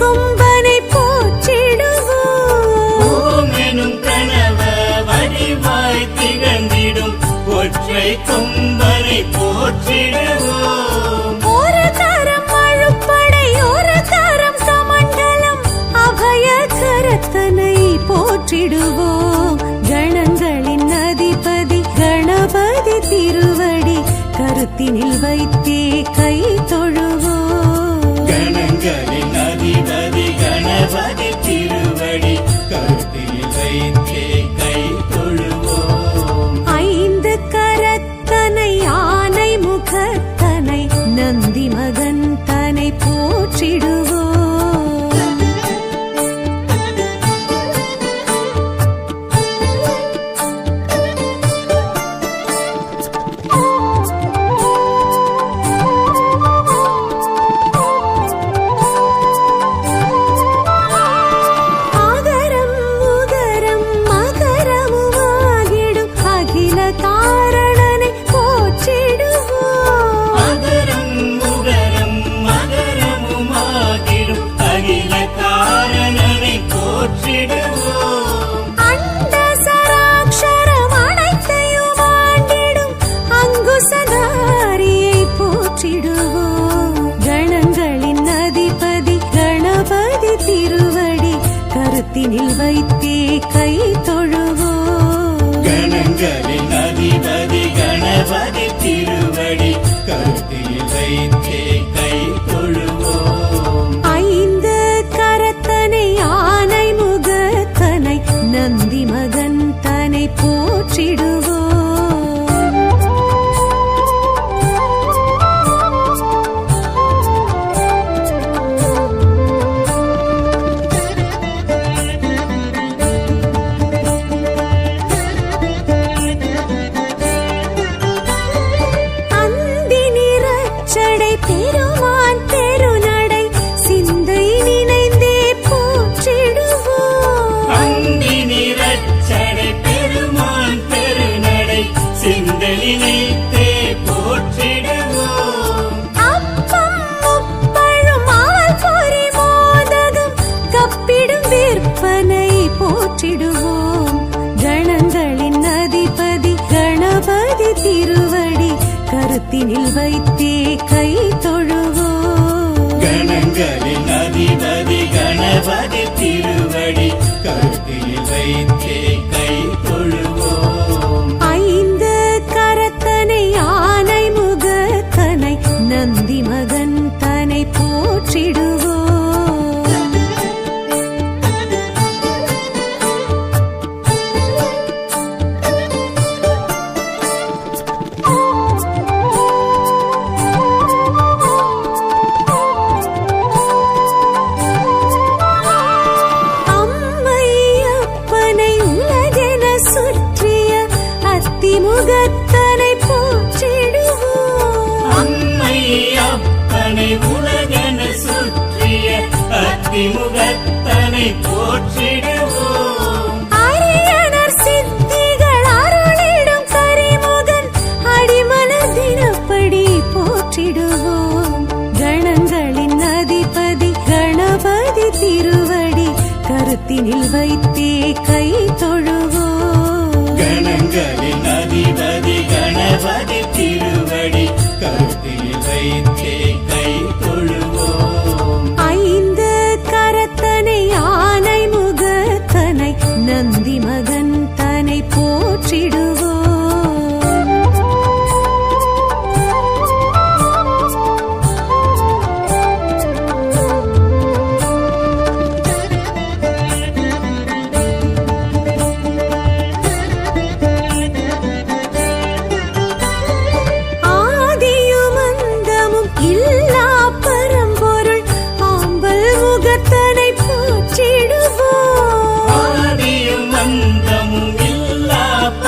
கொம்பனை போற்றிடுவோம். எனும் கனவ வடிவாய் திகழ்ந்திடும். ஒற்றை கொம்பனை போற்றிடுவோம். ஒரு தரம் அழுப்படை ஒரு வைத்தே கை கருத்தியில் வைத்தே சிடுவோம் அவனை போற்றிடுவோம். அரியணர் சித்திகள் அருளிடும் கரிமுகன் அடிமன தினப்படி போற்றிடுவோம். கணங்களின் அதிபதி வைத்தே கை தொழுவோம். नन्दिमगन्त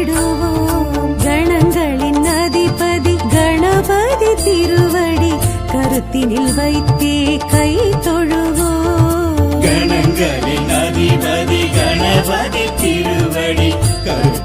பாடிடுவோம் கணங்களின் அதிபதி கணபதி திருவடி கருத்தினில் வைத்தே கை தொழுவோம். கணங்களின் அதிபதி கணபதி திருவடி கருத்தில்